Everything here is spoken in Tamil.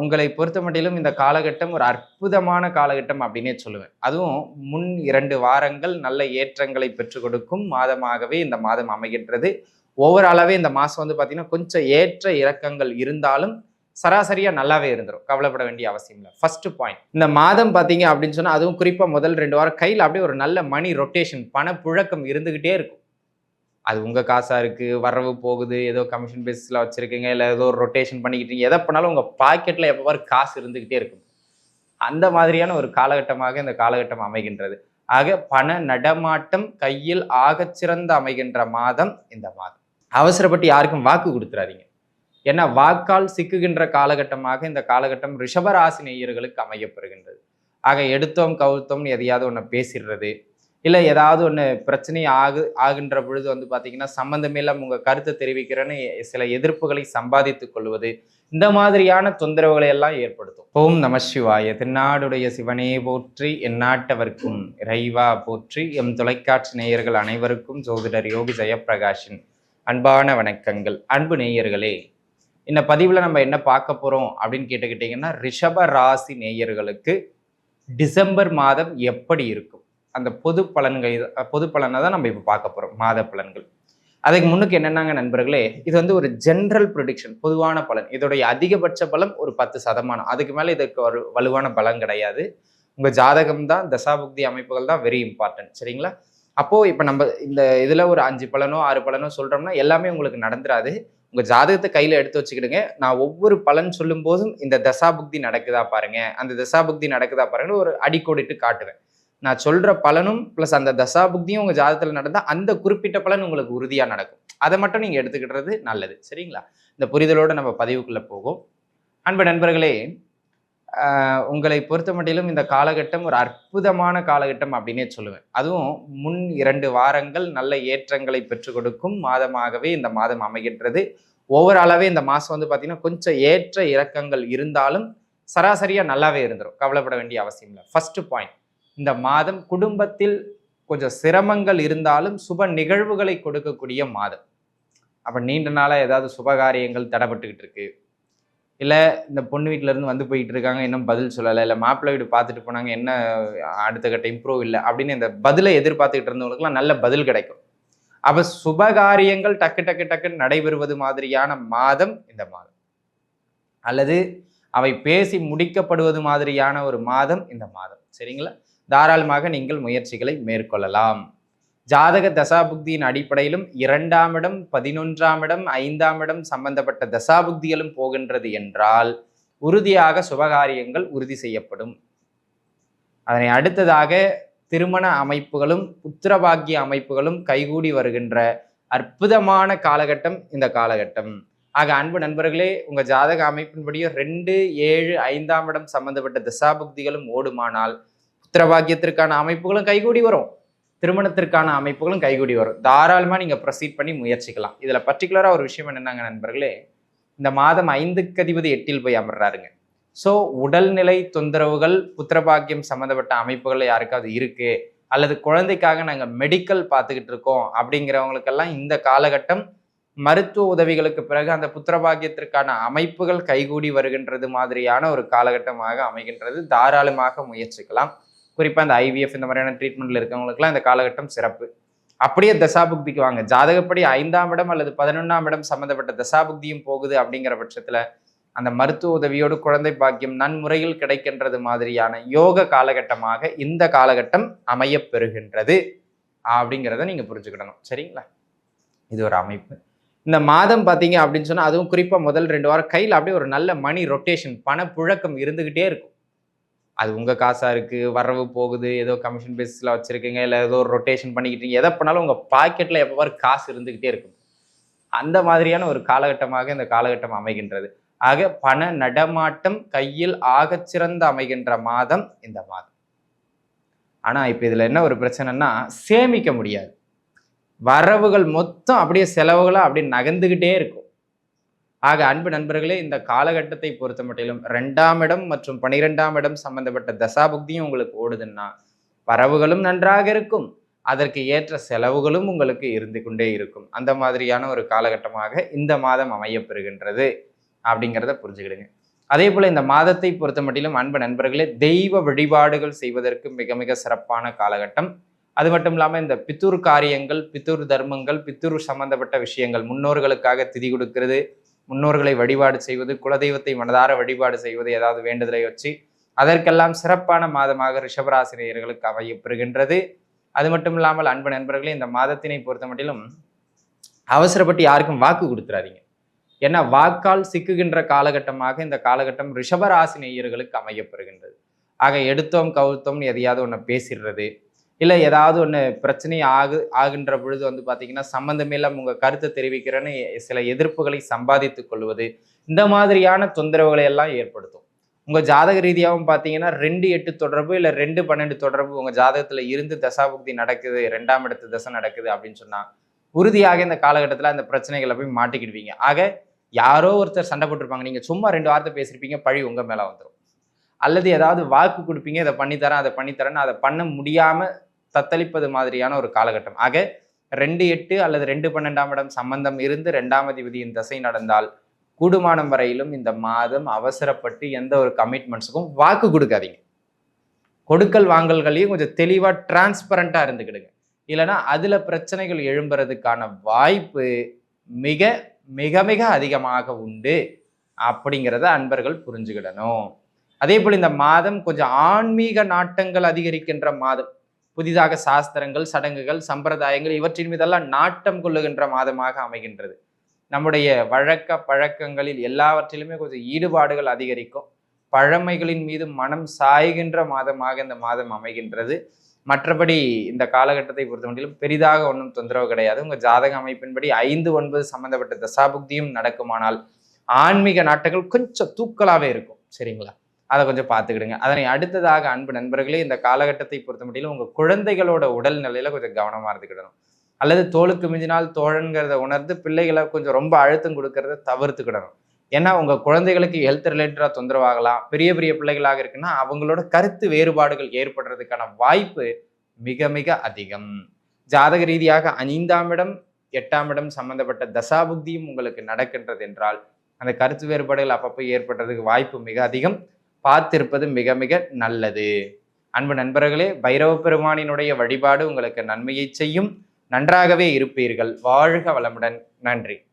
உங்களை பொறுத்த மட்டிலும் இந்த காலகட்டம் ஒரு அற்புதமான காலகட்டம் அப்படின்னே சொல்லுவேன். அதுவும் முன் இரண்டு வாரங்கள் நல்ல ஏற்றங்களை பெற்றுக் கொடுக்கும் மாதமாகவே இந்த மாதம் அமைகின்றது. ஓவராலாவே இந்த மாதம் வந்து பார்த்தீங்கன்னா கொஞ்சம் ஏற்ற இறக்கங்கள் இருந்தாலும் சராசரியாக நல்லாவே இருந்துடும் கவலைப்பட வேண்டிய அவசியம் இல்லை. ஃபர்ஸ்ட் பாயிண்ட் இந்த மாதம் பார்த்தீங்க அப்படின்னு சொன்னால் அதுவும் குறிப்பாக முதல் ரெண்டு வாரம் கையில் அப்படியே ஒரு நல்ல மணி ரொட்டேஷன் பணப்புழக்கம் இருந்துக்கிட்டே இருக்கும். அது உங்கள் காசாக இருக்குது வரவு போகுது ஏதோ கமிஷன் பேஸில் வச்சுருக்கீங்க இல்லை ஏதோ ரொட்டேஷன் பண்ணிக்கிட்டீங்க எதை பண்ணாலும் உங்கள் பாக்கெட்டில் எப்போ காசு இருந்துக்கிட்டே இருக்கும். அந்த மாதிரியான ஒரு காலகட்டமாக இந்த காலகட்டம் அமைகின்றது. ஆக பண நடமாட்டம் கையில் ஆகச்சிறந்து அமைகின்ற மாதம் இந்த மாதம். அவசரப்பட்டு யாருக்கும் வாக்கு கொடுத்துறாதீங்க. ஏன்னா வாக்கால் சிக்குகின்ற காலகட்டமாக இந்த காலகட்டம் ரிஷபராசி நேயர்களுக்கு அமையப்பெறுகின்றது ஆக எடுத்தோம் கவுத்தோம்னு எதையாவது ஒன்று பேசிடுறது. இல்லை ஏதாவது ஒன்று பிரச்சனை ஆகு ஆகின்ற பொழுது வந்து பார்த்தீங்கன்னா சம்மந்தமே இல்லாமல் உங்கள் கருத்தை தெரிவிக்கிறேன்னு சில எதிர்ப்புகளை சம்பாதித்துக் கொள்வது இந்த மாதிரியான தொந்தரவுகளை எல்லாம் ஏற்படுத்தும். ஓம் நம சிவாய. திருநாடுடைய சிவனே போற்றி எந்நாட்டவர்க்கும் இறைவா போற்றி எம் தொலைக்காட்சி நேயர்கள் அனைவருக்கும் ஜோதிடர் யோகி ஜெயப்பிரகாஷின் அன்பான வணக்கங்கள். அன்பு நேயர்களே இந்த பதிவில் நம்ம என்ன பார்க்க போகிறோம் அப்படின்னு கேட்டுக்கிட்டிங்கன்னா ரிஷப ராசி நேயர்களுக்கு டிசம்பர் மாதம் எப்படி இருக்கும்? அந்த பொது பலன்கள் பொது பலனை தான் நம்ம இப்போ பார்க்க போகிறோம் மாத பலன்கள். அதுக்கு முன்னுக்கு என்னென்னாங்க நண்பர்களே இது வந்து ஒரு ஜென்ரல் ப்ரொடிக்ஷன் பொதுவான பலன். இதோடைய அதிகபட்ச பலம் ஒரு பத்து சதமானம். அதுக்கு மேலே இதுக்கு ஒரு வலுவான பலம் கிடையாது. உங்கள் ஜாதகம் தான் தசாபுக்தி அமைப்புகள் தான் வெரி இம்பார்ட்டன்ட் சரிங்களா? அப்போது இப்போ நம்ம இந்த இதில் ஒரு அஞ்சு பலனோ ஆறு பலனோ சொல்கிறோம்னா எல்லாமே உங்களுக்கு நடந்துராது. உங்கள் ஜாதகத்தை கையில் எடுத்து வச்சுக்கிடுங்க. நான் ஒவ்வொரு பலன் சொல்லும் போதும் இந்த தசாபுக்தி நடக்குதா பாருங்க அந்த தசாபுக்தி நடக்குதா பாருங்கன்னு ஒரு அடிக்கோடிட்டு காட்டுவேன். நான் சொல்கிற பலனும் ப்ளஸ் அந்த தசாபுக்தியும் உங்கள் ஜாதகத்தில் நடந்தால் அந்த குறிப்பிட்ட பலன் உங்களுக்கு உறுதியாக நடக்கும். அதை மட்டும் நீங்கள் எடுத்துக்கிட்டது நல்லது. சரிங்களா? இந்த புரிதலோடு நம்ம பதிவுக்குள்ளே போகும் அன்பு நண்பர்களே உங்களை பொறுத்த மட்டிலும் இந்த காலகட்டம் ஒரு அற்புதமான காலகட்டம் அப்படின்னே சொல்லுவேன். அதுவும் முன் இரண்டு வாரங்கள் நல்ல ஏற்றங்களை பெற்றுக் கொடுக்கும் மாதமாகவே இந்த மாதம் அமைகின்றது. ஓவராலாவே இந்த மாதம் வந்து பார்த்தீங்கன்னா கொஞ்சம் ஏற்ற இறக்கங்கள் இருந்தாலும் சராசரியாக நல்லாவே இருந்துடும் கவலைப்பட வேண்டிய அவசியம் இல்லை. ஃபஸ்ட்டு பாயிண்ட் இந்த மாதம் குடும்பத்தில் கொஞ்சம் சிரமங்கள் இருந்தாலும் சுப நிகழ்வுகளை கொடுக்கக்கூடிய மாதம். அப்போ நீண்ட நாளாக ஏதாவது சுபகாரியங்கள் தடைப்பட்டுக்கிட்டு இருக்கு. இல்லை இந்த பொண்ணு வீட்டிலேருந்து இருந்து வந்து போயிட்டு இருக்காங்க இன்னும் பதில் சொல்லலை இல்லை மாப்பிள்ளை வீடு பார்த்துட்டு போனாங்க என்ன அடுத்த கட்ட இம்ப்ரூவ் இல்லை அப்படின்னு இந்த பதிலை எதிர்பார்த்துக்கிட்டு இருந்தவங்களுக்குலாம் நல்ல பதில் கிடைக்கும். அப்போ சுபகாரியங்கள் டக்கு டக்கு டக்குன்னு நடைபெறுவது மாதிரியான மாதம் இந்த மாதம். அல்லது அவை பேசி முடிக்கப்படுவது மாதிரியான ஒரு மாதம் இந்த மாதம். சரிங்களா? தாராளமாக நீங்கள் முயற்சிகளை மேற்கொள்ளலாம். ஜாதக தசாபுக்தியின் அடிப்படையிலும் இரண்டாம் இடம் பதினொன்றாம் இடம் ஐந்தாம் இடம் சம்பந்தப்பட்ட தசாபுக்திகளும் போகின்றது என்றால் உறுதியாக சுபகாரியங்கள் உறுதி செய்யப்படும். அதனை அடுத்ததாக திருமண அமைப்புகளும் புத்திரபாக்கிய அமைப்புகளும் கைகூடி வருகின்ற அற்புதமான காலகட்டம் இந்த காலகட்டம். ஆக அன்பு நண்பர்களே உங்க ஜாதக அமைப்பின்படியோ ரெண்டு ஏழு ஐந்தாம் இடம் சம்பந்தப்பட்ட தசாபுக்திகளும் ஓடுமானால் புத்திரபாக்கியத்திற்கான அமைப்புகளும் கைகூடி வரும். திருமணத்திற்கான அமைப்புகளும் கைகூடி வரும். தாராளமாக நீங்கள் ப்ரொசீட் பண்ணி முயற்சிக்கலாம். இதில் பர்டிகுலராக ஒரு விஷயம் என்னன்னாங்க நண்பர்களே இந்த மாதம் ஐந்துக்கு அதிபதி எட்டில் போய் அமர்றாருங்க. ஸோ உடல்நிலை தொந்தரவுகள் புத்திரபாக்கியம் சம்மந்தப்பட்ட அமைப்புகள் யாருக்காவது இருக்குது அல்லது குழந்தைக்காக நாங்கள் மெடிக்கல் பார்த்துக்கிட்டு இருக்கோம் அப்படிங்கிறவங்களுக்கெல்லாம் இந்த காலகட்டம் மருத்துவ உதவிகளுக்கு பிறகு அந்த புத்திரபாக்கியத்திற்கான அமைப்புகள் கைகூடி வருகின்றது மாதிரியான ஒரு காலகட்டமாக அமைகின்றது. தாராளமாக முயற்சிக்கலாம். குறிப்பாக இந்த ஐவிஎஃப் இந்த மாதிரியான ட்ரீட்மெண்ட்ல இருக்கவங்களுக்குலாம் இந்த காலகட்டம் சிறப்பு. அப்படியே தசாபுக்திக்கு வாங்க. ஜாதகப்படி ஐந்தாம் இடம் அல்லது பதினொன்றாம் இடம் சம்மந்தப்பட்ட தசாபுக்தியும் போகுது அப்படிங்கிற பட்சத்தில் அந்த மருத்துவ உதவியோடு குழந்தை பாக்கியம் நன்முறையில் கிடைக்கின்றது மாதிரியான யோக காலகட்டமாக இந்த காலகட்டம் அமைய பெறுகின்றது அப்படிங்கிறத நீங்கள் புரிஞ்சுக்கிடணும். சரிங்களா? இது ஒரு அமைப்பு. இந்த மாதம் பார்த்தீங்க அப்படின்னு சொன்னால் அதுவும் குறிப்பாக முதல் ரெண்டு வாரம் கையில் அப்படியே ஒரு நல்ல மணி ரொட்டேஷன் பணப்புழக்கம் இருந்துக்கிட்டே இருக்கும். அது உங்கள் காசாக இருக்குது வரவு போகுது ஏதோ கமிஷன் பேஸில் வச்சுருக்கீங்க இல்லை ஏதோ ரொட்டேஷன் பண்ணிக்கிட்டீங்க எதை பண்ணாலும் உங்கள் பாக்கெட்டில் எப்போ காசு இருந்துக்கிட்டே இருக்கும். அந்த மாதிரியான ஒரு காலகட்டமாக இந்த காலகட்டம் அமைகின்றது. ஆக பண நடமாட்டம் கையில் ஆகச்சிறந்து அமைகின்ற மாதம் இந்த மாதம். ஆனால் இப்போ இதில் என்ன ஒரு பிரச்சனைனா சேமிக்க முடியாது. வரவுகள் மொத்தம் அப்படியே செலவுகளாக அப்படியே நகர்ந்துக்கிட்டே இருக்கும். ஆக அன்பு நண்பர்களே இந்த காலகட்டத்தை பொறுத்த மட்டிலும் ரெண்டாம் இடம் மற்றும் பனிரெண்டாம் இடம் சம்பந்தப்பட்ட தசாபுக்தியும் உங்களுக்கு ஓடுதுன்னா வரவுகளும் நன்றாக இருக்கும். அதற்கு ஏற்ற செலவுகளும் உங்களுக்கு இருந்து கொண்டே இருக்கும். அந்த மாதிரியான ஒரு காலகட்டமாக இந்த மாதம் அமையப்பெறுகின்றது அப்படிங்கிறத புரிஞ்சுக்கிடுங்க. அதே போல இந்த மாதத்தை பொறுத்த மட்டிலும் அன்பு நண்பர்களே தெய்வ வழிபாடுகள் செய்வதற்கு மிக மிக சிறப்பான காலகட்டம். அது மட்டும் இல்லாமல் இந்த பித்தூர் காரியங்கள் பித்தூர் தர்மங்கள் பித்தூர் சம்பந்தப்பட்ட விஷயங்கள் முன்னோர்களுக்காக திதி கொடுக்கிறது முன்னோர்களை வழிபாடு செய்வது குலதெய்வத்தை மனதார வழிபாடு செய்வது ஏதாவது வேண்டுதலை வச்சு அதற்கெல்லாம் சிறப்பான மாதமாக ரிஷபராசினியர்களுக்கு அமையப்பெறுகின்றது. அது மட்டும் இல்லாமல் அன்பு நண்பர்களே இந்த மாதத்தினை பொறுத்த மட்டிலும் அவசரப்பட்டு யாருக்கும் வாக்கு கொடுத்துறாதீங்க. ஏன்னா வாக்கால் சிக்குகின்ற காலகட்டமாக இந்த காலகட்டம் ரிஷபராசி நேயர்களுக்கு அமையப்பெறுகின்றது. ஆக எடுத்தோம் கவுத்தோம் எதையாவது ஒன்று பேசிடுறது. இல்லை ஏதாவது ஒன்று பிரச்சனை ஆகு ஆகின்ற பொழுது வந்து பார்த்தீங்கன்னா சம்மந்தமே இல்லாமல் உங்கள் கருத்தை தெரிவிக்கிறேன்னு சில எதிர்ப்புகளை சம்பாதித்து கொள்வது இந்த மாதிரியான தொந்தரவுகளை எல்லாம் ஏற்படுத்தும். உங்கள் ஜாதக ரீதியாகவும் பார்த்தீங்கன்னா ரெண்டு எட்டு தொடர்பு இல்லை ரெண்டு பன்னெண்டு தொடர்பு உங்கள் ஜாதகத்தில் இருந்து தசாபுக்தி நடக்குது ரெண்டாம் இடத்து தசை நடக்குது அப்படின்னு சொன்னால் உறுதியாக இந்த காலகட்டத்தில் அந்த பிரச்சனைகளை போய் மாட்டிக்கிடுவீங்க. ஆக யாரோ ஒருத்தர் சண்டை போட்டிருப்பாங்க. நீங்கள் சும்மா ரெண்டு வார்த்தை பேசியிருப்பீங்க பழி உங்கள் மேலே வந்துடும் அல்லது ஏதாவது வாக்கு கொடுப்பீங்க இதை பண்ணித்தரேன் அதை பண்ணித்தரேன்னு அதை பண்ண முடியாமல் தத்தளிப்பது மாதிரியான ஒரு காலகட்டம். ஆக ரெண்டு எட்டு அல்லது ரெண்டு பன்னெண்டாம் இடம் சம்பந்தம் இருந்து ரெண்டாம் அதிபதியின் தசை நடந்தால் கூடுமானம் வரையிலும் இந்த மாதம் அவசரப்பட்டு எந்த ஒரு கமிட்மெண்ட்ஸுக்கும் வாக்கு கொடுக்காதீங்க. கொடுக்கல் வாங்கல்களையும் கொஞ்சம் தெளிவாக டிரான்ஸ்பரண்ட்டாக இருந்துக்கிடுங்க. இல்லைன்னா அதில் பிரச்சனைகள் எழும்புறதுக்கான வாய்ப்பு மிக மிக மிக அதிகமாக உண்டு அப்படிங்கிறத அன்பர்கள் புரிஞ்சுக்கிடணும். அதே போல் இந்த மாதம் கொஞ்சம் ஆன்மீக நாட்டங்கள் அதிகரிக்கின்ற மாதம். புதிதாக சாஸ்திரங்கள் சடங்குகள் சம்பிரதாயங்கள் இவற்றின் மீதெல்லாம் நாட்டம் கொள்ளுகின்ற மாதமாக அமைகின்றது. நம்முடைய வழக்க பழக்கங்களில் எல்லாவற்றிலுமே கொஞ்சம் ஈடுபாடுகள் அதிகரிக்கும். பழமைகளின் மீது மனம் சாய்கின்ற மாதமாக இந்த மாதம் அமைகின்றது. மற்றபடி இந்த காலகட்டத்தை பொறுத்தமட்டிலும் பெரிதாக ஒன்றும் தொந்தரவு கிடையாது. உங்கள் ஜாதக அமைப்பின்படி ஐந்து ஒன்பது சம்பந்தப்பட்ட தசாபுக்தியும் நடக்குமானால் ஆன்மீக நாட்டங்கள் கொஞ்சம் தூக்கலாகவே இருக்கும். சரிங்களா? அதை கொஞ்சம் பார்த்துக்கிடுங்க. அதனை அடுத்ததாக அன்பு நண்பர்களே இந்த காலகட்டத்தை பொறுத்த முடியல உங்கள் குழந்தைகளோட உடல் நிலையில கொஞ்சம் கவனமாக இருந்துக்கிடணும். அல்லது தோலுக்கு மிஞ்சினால் தோழன்கிறத உணர்ந்து பிள்ளைகளை கொஞ்சம் ரொம்ப அழுத்தம் கொடுக்கறத தவிர்த்துக்கிடணும். ஏன்னா உங்கள் குழந்தைகளுக்கு ஹெல்த் ரிலேட்டடாக தொந்தரவாகலாம். பெரிய பெரிய பிள்ளைகளாக இருக்குன்னா அவங்களோட கருத்து வேறுபாடுகள் ஏற்படுறதுக்கான வாய்ப்பு மிக மிக அதிகம். ஜாதக ரீதியாக ஐந்தாம் இடம் எட்டாம் இடம் சம்பந்தப்பட்ட தசாபுக்தியும் உங்களுக்கு நடக்கின்றது என்றால் அந்த கருத்து வேறுபாடுகள் அப்பப்போ ஏற்படுறதுக்கு வாய்ப்பு மிக அதிகம். பார்த்திருப்பது மிக மிக நல்லது. அன்பு நண்பர்களே பைரவ பெருமானினுடைய வழிபாடு உங்களுக்கு நன்மையை செய்யும். நன்றாகவே இருப்பீர்கள். வாழ்க வளமுடன். நன்றி.